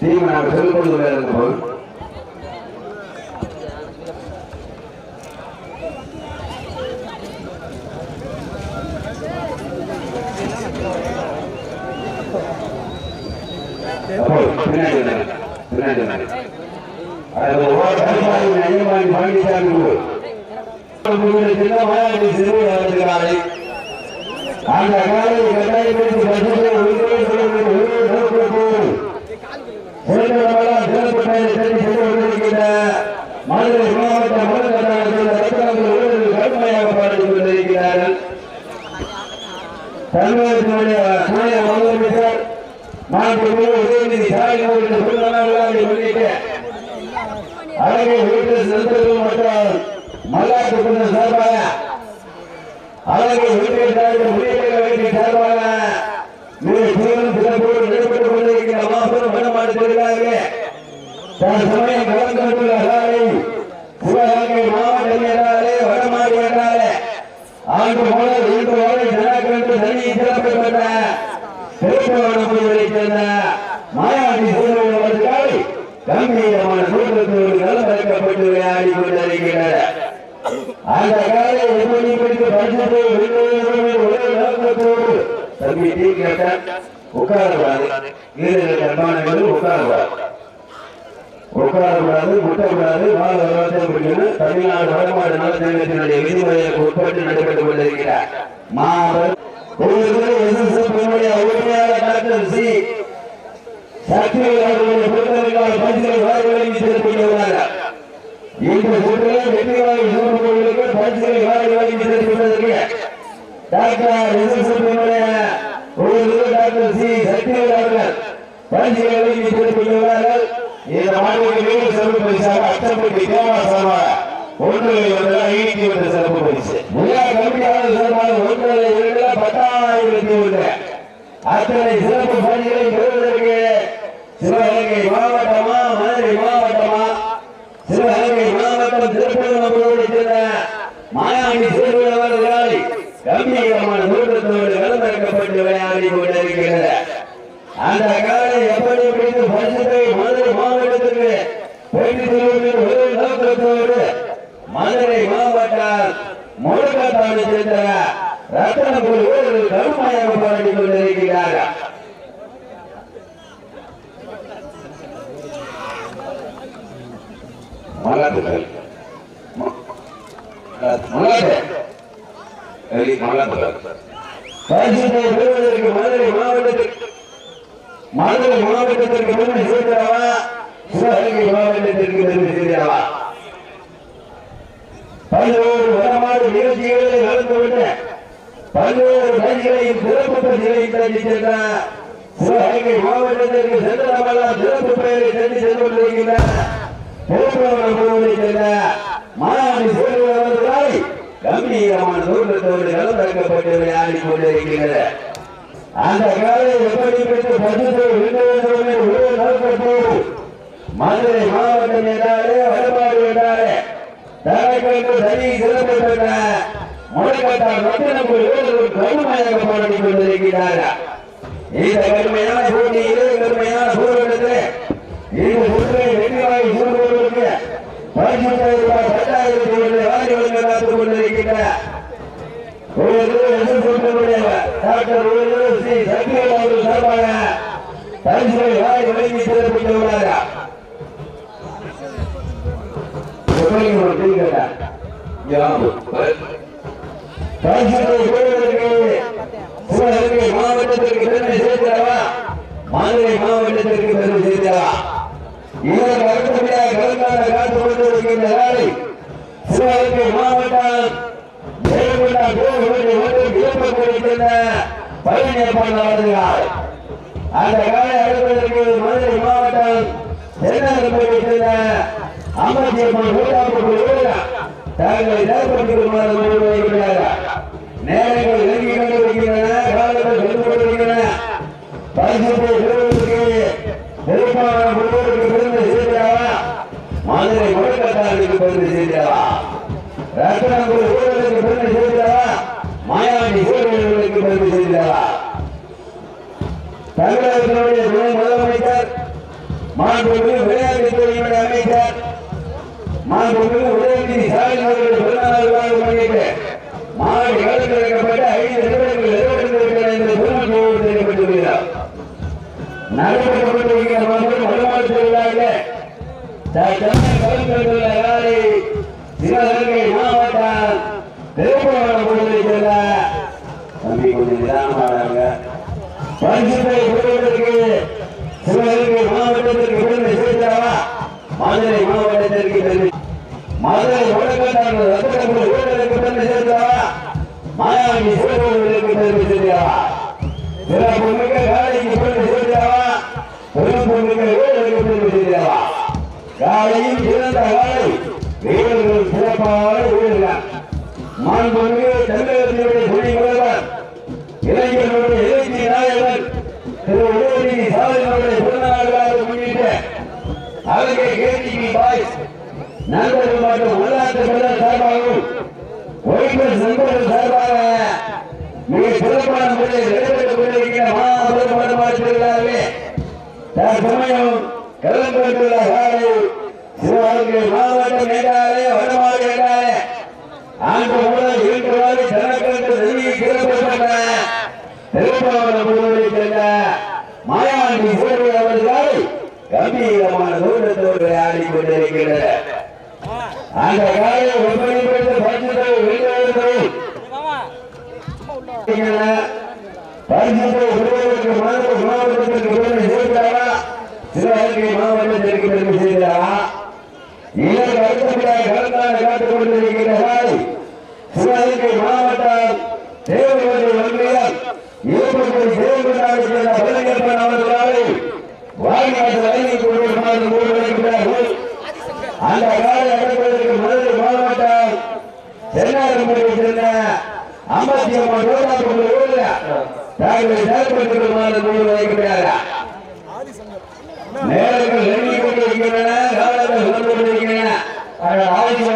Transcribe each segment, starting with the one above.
Team நாங்கள் சொல்லிக் கொண்டு போது அப்போ பின்னாடி வந்தாங்க. ఓడిపోవడం ஆண்டு முதல் இன்று வரை ஜனக்கண்டு தனி சிறப்பு பெற்ற திருப்பவனத்தை சேர்ந்த மாயாண்டி சூழ்நிலை கம்பீரமான தோற்றத்தோடு களம் விளையாடி கொண்டிருக்கிறார். அந்த காலை எப்படி பரிசத்தை தம்பி டீ உட்காரக்கூடாது முட்டக்கூடாது வாழ விவசாயம் தமிழ்நாடு வடமாடு நலச்சங்கத்தினுடைய விதிமுறைகளுக்கு உட்பட்டு நடைபெற்றுக் கொண்டிருக்கிறார். மாவட்ட doctor C. Sakthivel doctor C. அவர்கள் பரிசுகளை இந்த மாநில வீடு சிறப்பு பரிசாக அச்சப்பட்டி தேவாசமாக ஒன்றில் ஒன்றில் சிறப்பு பரிசு. விழா கமிட்டியாளர் சார்பாக ஒன்றில் இரண்டில் பத்தாயிரத்தி ஒன்று. அத்தனை சிறப்பு பணிகளை பெறுவதற்கு சிவகங்கை மாவட்டமா மதுரை மாவட்டமா சிவகங்கை மாவட்டம் திருப்பூர் சேர்ந்த மாயாண்டி சேர்வர்களால் கம்பீரமான நூற்றத்தோடு கலந்திருக்கப்பட்டு விளையாடி கொண்டிருக்கிறது அந்த காலை எப்படி பிடித்து பரிசத்தை மதுரை மாவட்டத்திற்கு போட்டி செல்வதில் ஒரு நோக்கத்தோடு மதுரை மாவட்டம் முழுக்கத்தாடு சேர்ந்த ரத்தனபுரி ஊரில் கருமாயாக போராடி கொண்டிருக்கிறார்கள் மலாட்டுகள் மதுரை மாவட்டத்திற்கு மதுரை மாவட்டத்திற்கு பெருமை சேர்க்கிறவா சிவகங்கை மாவட்டத்திற்கு பெருமை சேர்க்கிறவா நிகழ்ச்சிகளில் பல்வேறு பணிகளையும் சிறப்பு பணிகளையும் சிவகங்கை மாவட்டத்திற்கு சிறப்பு பெயரை சென்று திருப்பவனத்தை சேர்ந்த கம்பீரமான தோற்றத்தோடு விளையாடி அந்த காலை எப்படி பெற்று பசுத்தை விண்ணுவதோடு ஒரு மதுரை மாவட்டம் என்றாலே வடபாடு என்றாலே தனக்கு தனி சிறப்பு பெற்ற முழக்கத்தால் ரத்தினபுரி கடுமையாக போராடி கொண்டிருக்கிறார்கள். இந்த கடுமையான போட்டியிலே கடுமையான போராட்டத்திலே இந்த சுற்றை வெற்றிவாய் சூழ்நிலைக்கு பரிசுத்த ரூபாய் பத்தாயிரத்தி ஒன்று வாரி வழங்க காத்துக் டாக்டர் ஸ்ரீ சக்திவேல் அவர்கள் சார்பாக பரிசுகளை வாரி வழங்கி சிறப்பித்துள்ளார்கள் மாவட்டத்திற்கு பெருமை சேர்க்கிறவா? மதுரை மாவட்டத்திற்கு பெருமை சேர்க்கிறவா? இதற்கு அடுத்தபடியாக கலந்தாட காத்துக் மாவட்டம் ஜெயங்கொண்டா கோவிலுடைய ஓட்டு இயக்கப்படுகின்ற பழனி ஏற்பாடு வருகிறார் அந்த காலை அடுப்பதற்கு மதுரை மாவட்டம் தென்னகப்பள்ளி சேர்ந்த அம்பத்தியம்மன் கூட்டாளர்கள் தங்களை ஏற்படுத்திக் நேரங்கள் நெருங்கி கொண்டிருக்கின்றன காலங்கள் சென்று கொண்டிருக்கின்றன பரிசுத்தை பெறுவதற்கு பெரும்பாலான முன்னோருக்கு பெருமை சேர்க்கிறாரா மதுரை முழக்கத்தாருக்கு பெருமை சேர்க்கிறாரா ரத்தனங்குடி ஊழலுக்கு பெருமை சேர்க்கிறாரா மாயாண்டி ஊழல்களுக்கு பெருமை தமிழகத்தினுடைய துணை முதலமைச்சர் மாண்புமிகு விளையாட்டுத்துறையினுடைய அமைச்சர் மாண்புமிகு உதயநிதி ஸ்டாலின் அவர்கள் பிறந்தநாள் விழாவை முன்னிட்டு மாலை கலந்துரைக்கப்பட்ட ஐந்து நிறுவனங்கள் நிறைவேற்றிருக்கிற இந்த பெருமக்களோடு தெரிவிக்கப்பட்டுள்ளார் நடைபெறப்பட்டிருக்கிற மற்றும் வருமான திருவிழாவிலே கலந்து கொண்டுள்ள யாரை சிவகங்கை மாவட்டம் திருப்பவனம் பகுதியை சேர்ந்த தம்பி கொஞ்சம் நிதானமானாங்க பரிசுத்தை பெறுவதற்கு சிவகங்கை மாவட்டத்திற்கு பெருமை சேர்த்தாவா மதுரை மாவட்டத்திற்கு மதுரை வடக்கட்டார்கள் ரத்தக்கம்பு வீரர்களுக்கு பெருமை சேர்த்தாவா மாயாவதி சிவகோவிலுக்கு பெருமை சேர்த்தாவா சிறப்பு மிக்க காலைக்கு பெருமை சேர்த்தாவா சிறப்பு மிக்க வீரர்களுக்கு பெருமை சேர்த்தாவா காலையில் சிறந்த காலை வீரர்கள் சிறப்பான வீரர்கள். மாண்புமிகு தமிழகத்தினுடைய துணை முதல்வர் இளைஞர்களுடைய இலக்கிய நாயகர் திரு உதயநிதி ஸ்டாலினுடைய பிறந்தநாள் விழாவை முன்னிட்டு அழகை கேடிபி பாய்ஸ் நண்பர்கள் மற்றும் உள்நாட்டு பிள்ளர் சார்பாகவும் ஒய்பஸ் நண்பர்கள் சார்பாக மிக சிறப்பான முறையில் நடைபெற்றுக் கொண்டிருக்கிற மாபெரும் படமாற்றிருக்கிறார்களே தற்சமயம் கலந்துள்ள காலை சிவகங்கை மாவட்டம் என்றாலே வடமாடு என்றாலே முதல் இன்று வரை சேர்ந்த மாயாண்டி கம்பீரமான தூரத்தோடு ஆடிக்கொண்டிருக்கின்றனர் அந்த காலை ஒப்பனை பெற்ற பரிசுத்தை வெளியிடுவதை மாவட்டத்திற்கு பெருமை சிவகங்கை மாவட்டத்திற்கு பெருமை இதற்கு அடுத்தபடியாக காத்துக் கொண்டிருக்கிறார்கள் சிவகங்கை மாவட்டம் தேவகோட்டை ஒன்றியம். இருபத்தி தேவகோட்டாவை சேர்ந்த வாய்நாட்டு வழங்கிக் கொண்டிருக்கிறார்கள் கூறுகிறார்கள் அந்த காலை அடைப்பதற்கு மதுரை மாவட்டம் தென்னாரம்பரை சேர்ந்த ஐம்பத்தி அம்மா ரோடாப்புள்ள ஊரில் தங்களை செயல்படுத்துமாறு கூறி வைக்கிறார்கள் நேரங்கள் நெருங்கிக் கொண்டிருக்கின்றன காலங்கள் வந்து கொண்டிருக்கின்றன. ஆனால்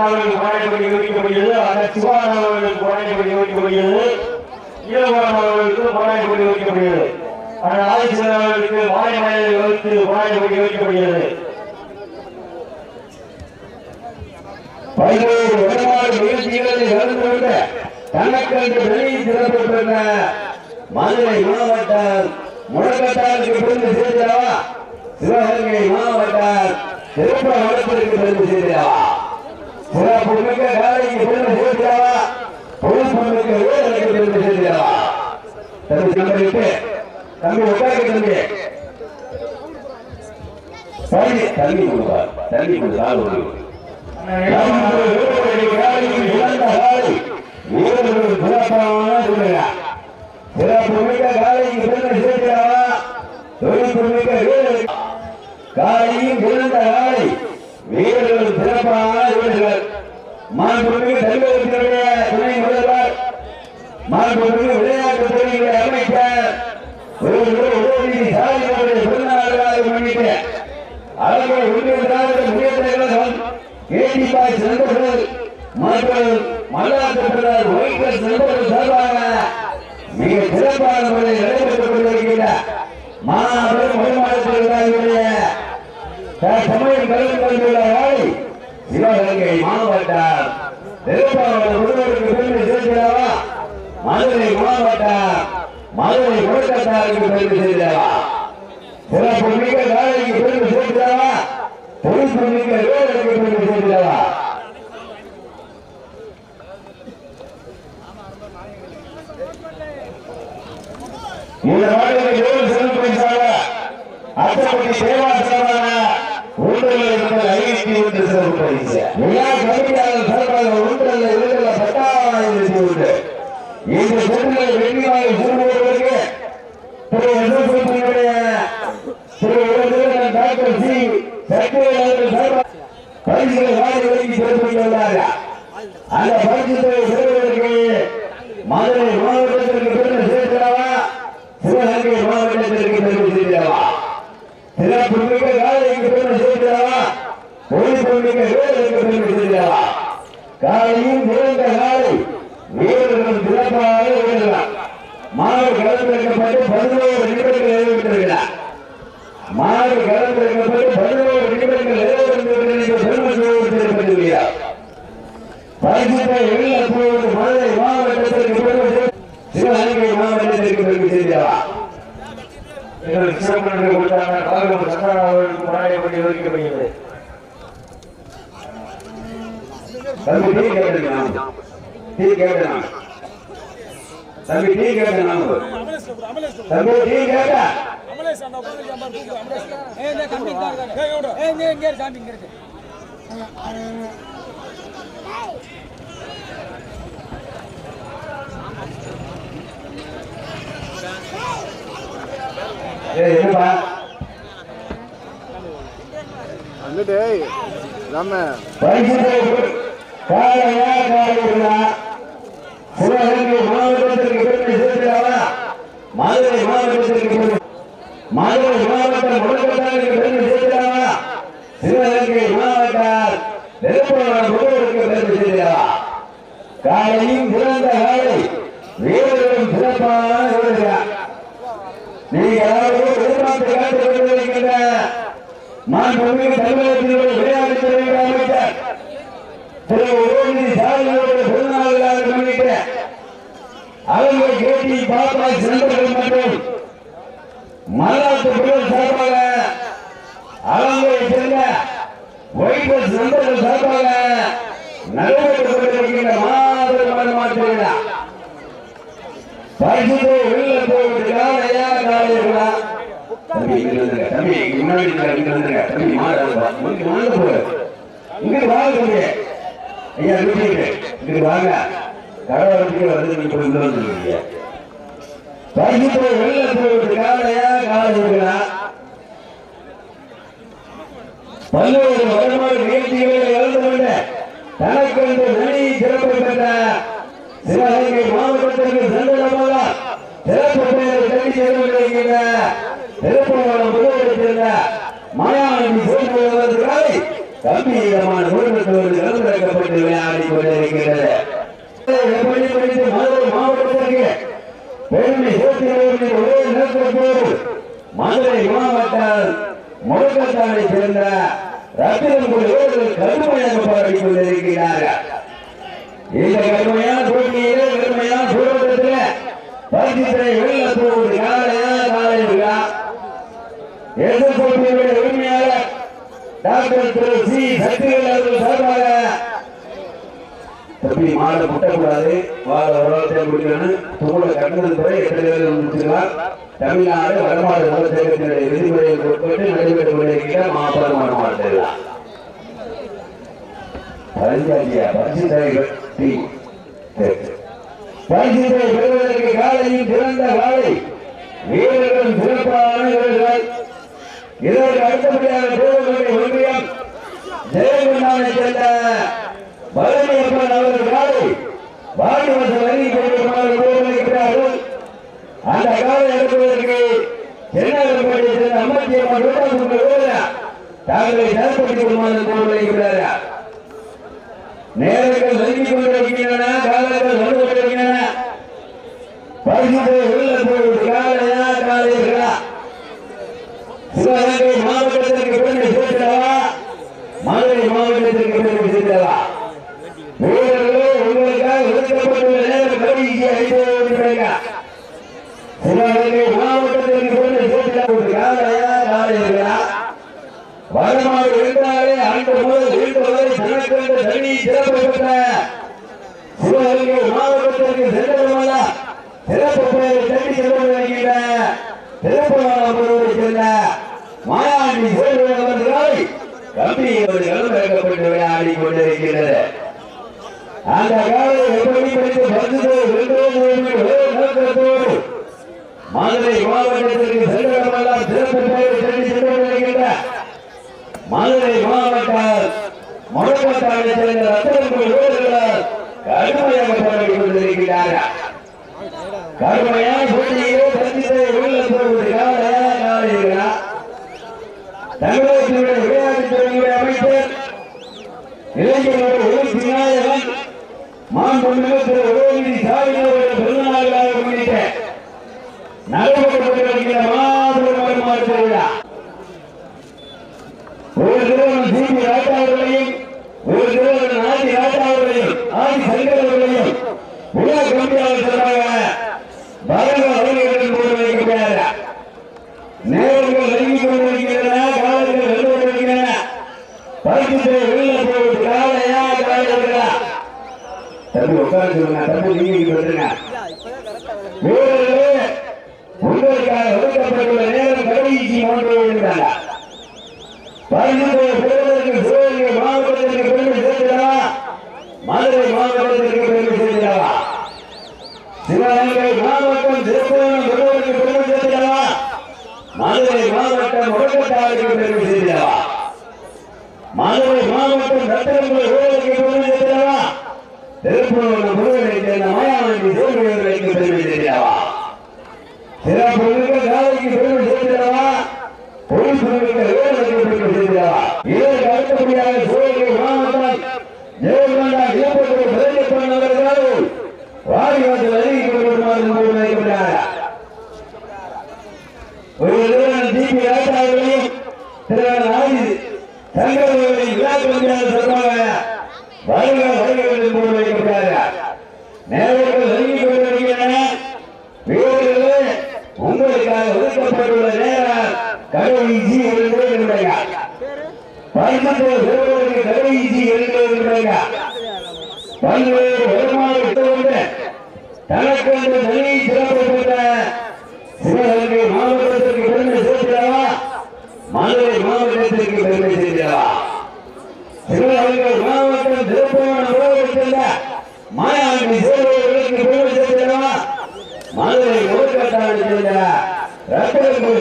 அவர்களுக்கு போராட்டப்படி வைக்கப்படுகிறது ஆனால் சிவான் அவர்களுக்கு போராட்டப்படி அவர்களுக்கு போராட்டப்படி ஆனால் ஆதிசிவன் அவர்களுக்கு மாலை மலையை வகுத்து போராட்டப்படி வைக்கப்படுகிறது பல்வேறு வடமாறு நிகழ்ச்சிகளில் கலந்து கொண்டு தனக்கென்று வெளியே சிறப்பு பெற்ற மதுரை மாவட்டம் முழக்கத்தாருக்கு பெருமை சேர்க்கிறவா சிவகங்கை மாவட்டம் திருப்பவனத்திற்கு பெருமை சேர்க்கிறவா சிறப்பு மிக்க காலைக்கு பெருமை சேர்க்கிறவா பொறுப்பு மிக்க வீரருக்கு பெருமை சேர்க்கிறவா நம்பருக்கு தம்பி உட்காரு தம்பி. தம்பி தள்ளி கொடுப்பார் தள்ளி கொடுத்தால் ஒரு காலையும் பிறந்த காலை வீரர்கள் சிறப்பான வீரர்கள் மாண்புமிகு தமிழகத்தினுடைய துணை முதல்வர் மாண்புமிகு விளையாட்டுத் துறையினுடைய அமைச்சர் மாற்ற ஸ்டாலின் அவருடைய பிறந்தநாள் விழாவை முன்னிட்டு அழகை ஒன்றிய திராவிட முன்னேற்ற கழகம் கேடி பாய்ஸ் நண்பர்கள் மற்றும் மல்லாட்டு பிறர் ஒய்கஸ் நண்பர்கள் சார்பாக மிக சிறப்பான முறையில் நடைபெற்றுக் கொண்டிருக்கின்ற மாபெரும் வருமானத்தினுடைய சமயம் கலந்து கொண்டுள்ள நாளை சிவகங்கை மாவட்டம் திருப்பாவூர் முழுவதற்கு பெருமை சேர்க்கிறவா மதுரை மாவட்டம் மதுரை முழக்கத்தாருக்கு பெருமை சேர்க்கிறவா சிறப்பு மிக்க காலைக்கு பெருமை சேர்க்கிறவா பொறுப்பு மிக்க இந்த நாட்டில் ஏழு சிறப்பு பரிசாக அச்சப்பட்டி சேவா சார்பாக ஒன்றில் இருந்த ஐநூத்தி ஒன்று சிறப்பு பரிசு விழா கமிட்டியாளர் சார்பாக ஒன்றில் இருந்த பத்தாயிரத்தி ஒன்று இந்த சென்னை வெற்றிவாய் சிறுவர்களுக்கு திரு எஸ்எஸ்பியினுடைய திரு இளந்திரன் டாக்டர் சி சத்யவேல் அவர்கள் சார்பாக பரிசுகளை வாரி வழங்கி சிறப்பித்துள்ளார்கள் அந்த பரிசுகளை பெறுவதற்கு மதுரை மாவட்டத்திற்கு பெருமை சேர்க்கிறவா சிவகங்கை மாவட்டத்திற்கு பெருமை சேர்க்கிறவா சிறப்பு மிக்க பெருமை சேர்க்கிறவா மிக்க வீரருக்கு பெருமை சேர்க்கிறவா காலையும் சிறந்த காலை வீரர்கள் சிறப்பாக வீரர்கள் மாடு கலந்திருக்கப்பட்டு பதினோரு நிமிடங்கள் நிறைவேற்றிருக்கிறார் மாடு கலந்திருக்கப்பட்டு பரிசுத்தை வெள்ளத்தோடு மதுரை மாவட்டத்திற்கு பெருமை சேர்த்து சிவகங்கை மாவட்டத்திற்கு பெருமை சேர்த்தவா எங்களுக்கு சிறப்பு நன்றி கொடுத்தாங்க காலகம் சந்தான அவர்களுக்கு போராடப்பட்டு விவரிக்கப்படுகிறது தம்பி டீ கேட்டேன் டீ கேட்டேன் தம்பி டீ கேட்டேன் தம்பி டீ கேட்டா ஏ இந்த கம்பி இங்க இருக்கானே இங்க இங்க சாமி இங்க இருக்கு ஏய் என்னப்பா? வந்துட்டு நம்ம பரிசுத்தை காலையா காலையா சிவகங்கை மாவட்டத்திற்கு பெருமை சேர்க்கிறாரா மதுரை மாவட்டத்திற்கு பெருமை மதுரை மாவட்டம் முடக்கத்தாருக்கு பெருமை சேர்க்கிறாரா சிவகங்கை பெருமை காலையும் சிறந்த காலை வீரர்களும் சிறப்பான வீரர்கள் நீங்க யாரும் எதிர்பார்த்து காத்துக் மாண்புமிகு தமிழகத்தினுடைய விளையாட்டுத்துறை அமைச்சர் திரு உதயநிதி ஸ்டாலினுடைய பிறந்தநாளாக முன்னிட்டு அவங்க கேட்டி பாப்பா சென்றர்கள் மற்றும் மல்லாத்து புகழ் சார்பாக அவங்களை சேர்ந்த ஒய்பஸ் நண்பர்கள் சார்பாக நடைபெற்றுக் கொண்டிருக்கின்ற மாபெரும் மனமாற்ற பரிசுத்தை வெளில போவதற்கா ஐயா காலையா தம்பி இங்க வந்துருங்க தம்பி முன்னாடி இருக்காரு, இங்க தம்பி இங்க வாங்க போற இங்க வாங்க தம்பி. ஐயா வீட்டுக்கு இங்க வாங்க. கடவுளுக்கு வந்து நீங்க போய் உள்ள வந்துருக்கீங்க பரிசுத்தை வெளில போவதற்கா ஐயா காலையா பல்வேறு வருமான இழந்து கொண்ட சிறப்பு பெற்ற சிவகங்கை மாவட்டத்திற்கு சென்றமாக சிறப்பு பெயரை கல்வி செல்வதற்கின்ற மாயாவதி வருவதற்காக கம்பீரமான குடும்பத்தோடு கலந்துரைக்கப்பட்டு விளையாடி கொண்டிருக்கிறது எப்படி படித்து மதுரை மாவட்டத்திற்கு பெருமை சேர்த்து ஒரே நோக்கத்தோடு மதுரை மாவட்டம் முழக்கத்தானை சேர்ந்த ரத்தினங்குடி வீரர்கள் கடுமையாக போராடி கொண்டிருக்கிறார்கள் இந்த கடுமையான போட்டியிலே கடுமையான சூழலத்தில் பரிசுத்தை வெள்ள போவது காலையா காலையா எதிர்கொள்கையுடைய உரிமையாளர் டாக்டர் திரு சி சக்திவேல் அவர்கள் சார்பாக. தம்பி மாடை முட்டக்கூடாது. வார வரலாற்றை முடிக்கணும் கட்டணம் துறை எத்தனை பேர் முடிச்சிருக்கார்? தமிழ்நாடு வடமாடு நலச்சங்கத்தினுடைய விதிமுறையை உட்பட்டு நடைபெற்றுக் கொண்டிருக்கிற மாபெரும் வடமாடு பெறுவதற்கு காலை வீரர்கள் சிறப்பான வீரர்கள் இதற்கு அடுத்தபடியாக தேவர்களுடைய ஒன்றியம் ஜெயகுண்டானை சேர்ந்த பழனியப்பன் அவர்கள் காலை வாடிவாசல் அருகே கொண்டிருக்குமாறு உபயோகிக்கிறார்கள் அந்த காலை எடுப்பதற்கு சென்னாகப்பட்டியை சேர்ந்த அம்மத்தியம்மன் வீட்டாசுக்கு வீரர் தாங்களை செயல்படுத்திக் கொள்ளுமாறு நேரங்கள் தம்பி சொல்லுங்க தம்பி நீங்க இங்க உங்களுக்காக ஒதுக்கப்பட்டுள்ள நேரம் கடைசி ஒன்று இருந்தாங்க பரிசுத்தை பெறுவதற்கு சிவகங்கை மாவட்டத்திற்கு பெருமை மதுரை மாவட்டத்திற்கு பெருமை சிவகங்கை மாவட்டம் திருப்பூரம் பெருமை மதுரை மாவட்டம் பெருமை மதுரை மாவட்டம் ஊழலுக்கு பெருமை திருப்பூர் ಮಾಯಾವತಿ ದೇವರುಗಳಿಂದ ತಿಳಿದಿದೆಯಲ್ಲ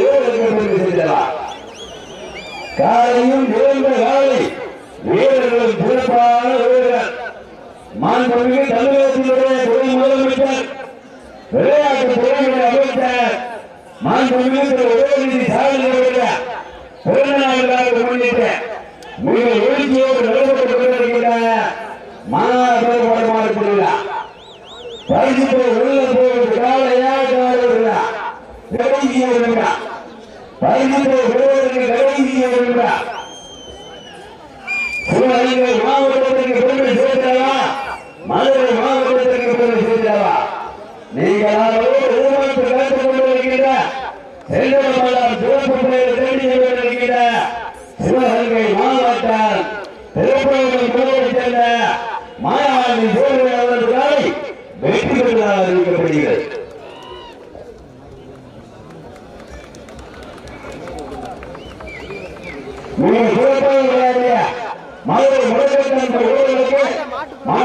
ரத்தனங்கள் வீரர்களுக்கு காலையும் வீழ்ந்த காலை வீரர்களும் சிறப்பான வீரர்கள். மாண்புமிகு தமிழகத்தினுடைய துணை முதலமைச்சர் விளையாட்டு துறையுடைய அமைச்சர் மாண்புமிகு திரு உதயநிதி ஸ்டாலினுடைய பிறந்தநாளுக்காக முன்னிட்டு மிக எழுச்சியோடு நடைபெற்றுக் கொண்டிருக்கின்ற மாநாடு படமாக திருவிழா உள்ள போவது காலையா காலையா கடைசிய விழா பரிசுத்தை பெறுவதற்கு கடைசிய விழா சிவகங்கை